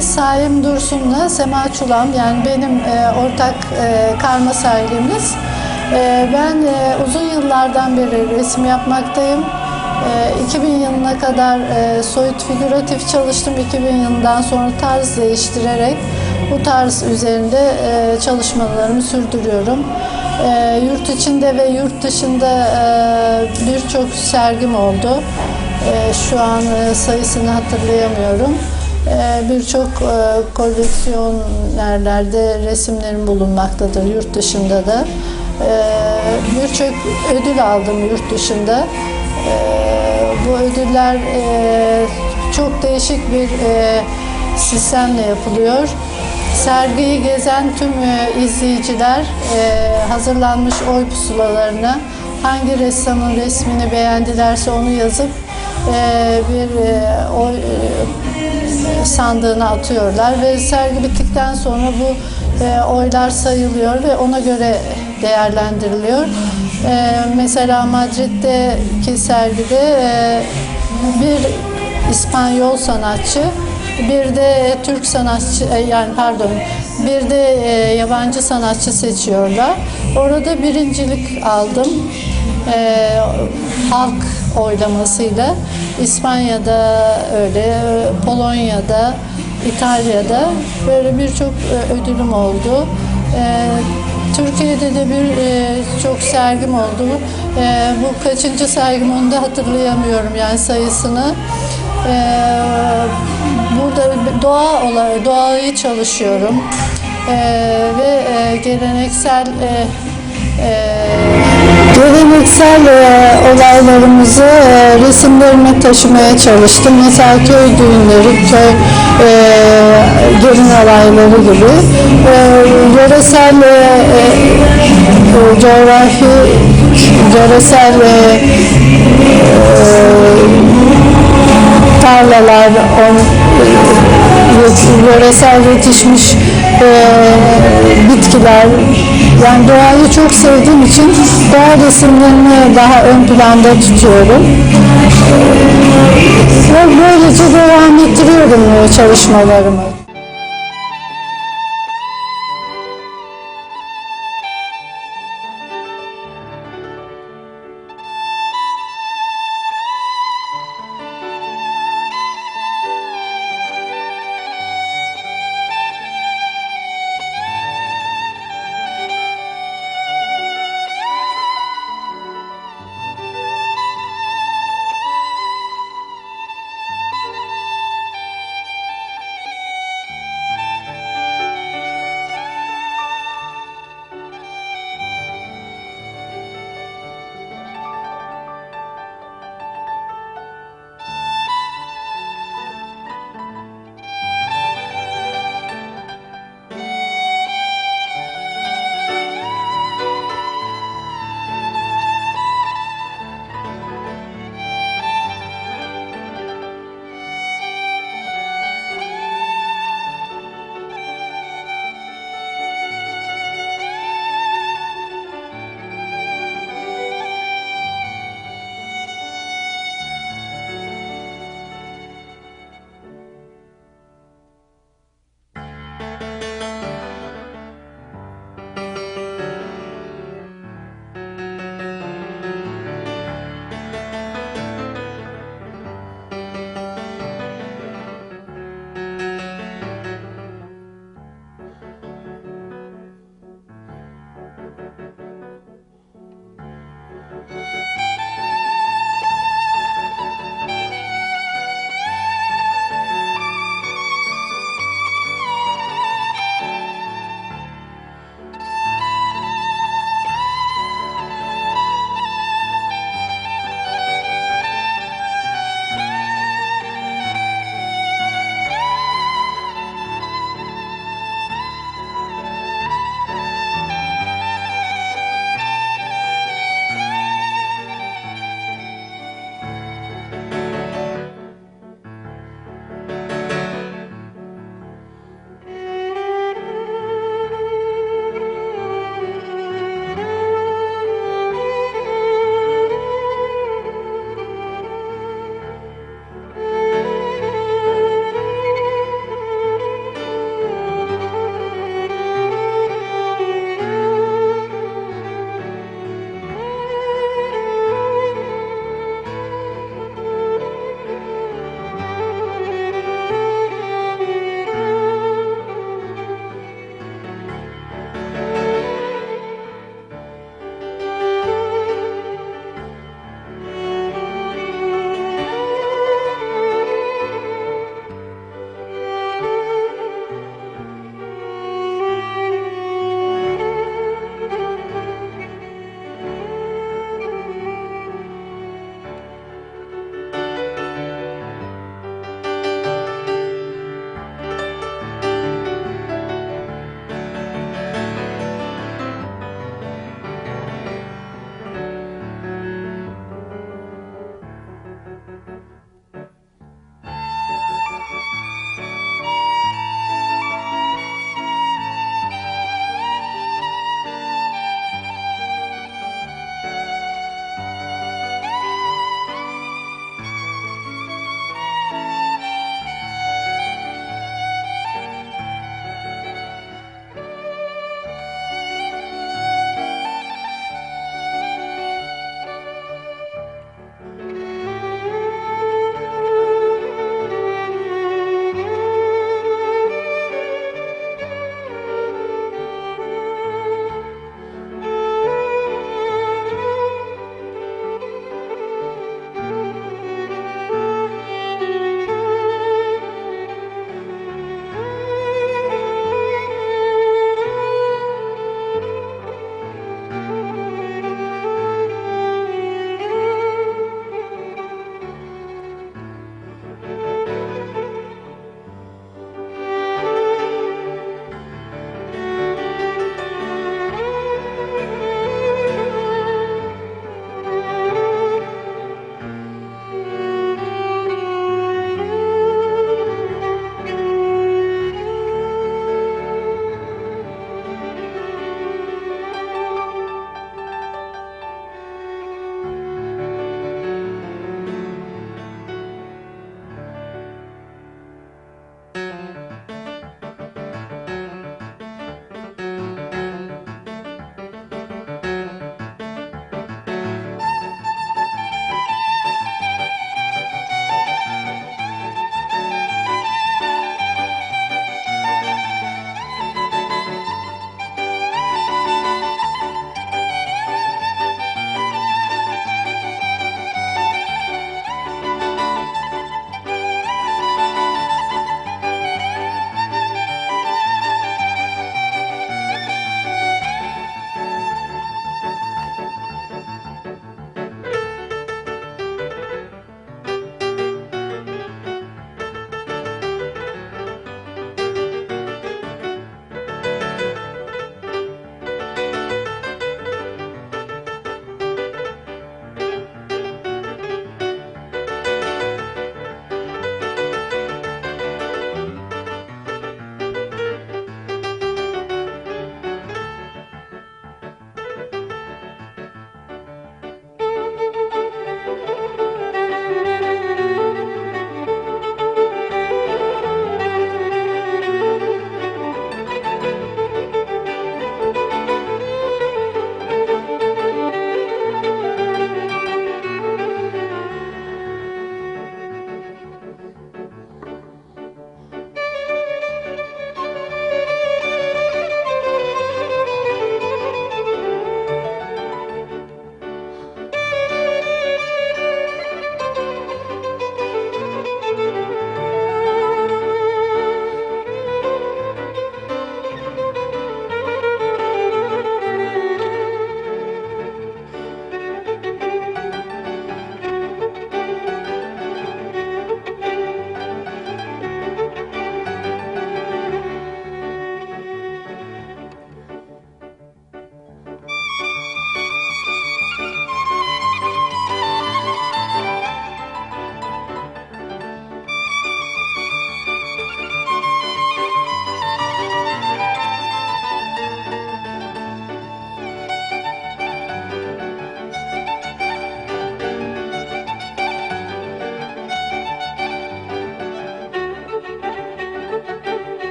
Saim Dursun'la Sema Çulam yani benim e, ortak e, karma sergimiz. E, ben e, uzun yıllardan beri resim yapmaktayım. E, 2000 yılına kadar e, soyut figüratif çalıştım. 2000 yılından sonra tarz değiştirerek bu tarz üzerinde e, çalışmalarımı sürdürüyorum. E, yurt içinde ve yurt dışında e, birçok sergim oldu. E, şu an e, sayısını hatırlayamıyorum. E, Birçok e, koleksiyonerlerde resimlerim bulunmaktadır yurt dışında da. E, Birçok ödül aldım yurt dışında. E, Bu ödüller e, çok değişik bir e, sistemle yapılıyor. Sergiyi gezen tüm izleyiciler hazırlanmış oy pusulalarına hangi ressamın resmini beğendilerse onu yazıp bir oy sandığına atıyorlar ve sergi bittikten sonra bu e, oylar sayılıyor ve ona göre değerlendiriliyor. E, mesela Madrid'deki sergide e, bir İspanyol sanatçı, bir de Türk sanatçı e, yani pardon, bir de e, yabancı sanatçı seçiyorlar. Orada birincilik aldım. E, halk oylamasıyla İspanya'da öyle, Polonya'da, İtalya'da böyle birçok e, ödülüm oldu. E, Türkiye'de de bir e, çok sergim oldu. E, bu kaçıncı sergim onu da hatırlayamıyorum yani sayısını. E, burada doğa olay, doğayı çalışıyorum E, ve e, geleneksel e, e, geleneksel e, olaylarımızı e, resimlerime taşımaya çalıştım. Mesela köy düğünleri, köy e, gelin olayları gibi. E, yöresel e, e, coğrafi, yöresel e, e, tarlalar, on, e, yöresel yetişmiş e, bitkiler. Yani doğayı çok sevdiğim için doğa resimlerini daha ön planda tutuyorum. Ve böylece devam ettiriyorum çalışmalarımı.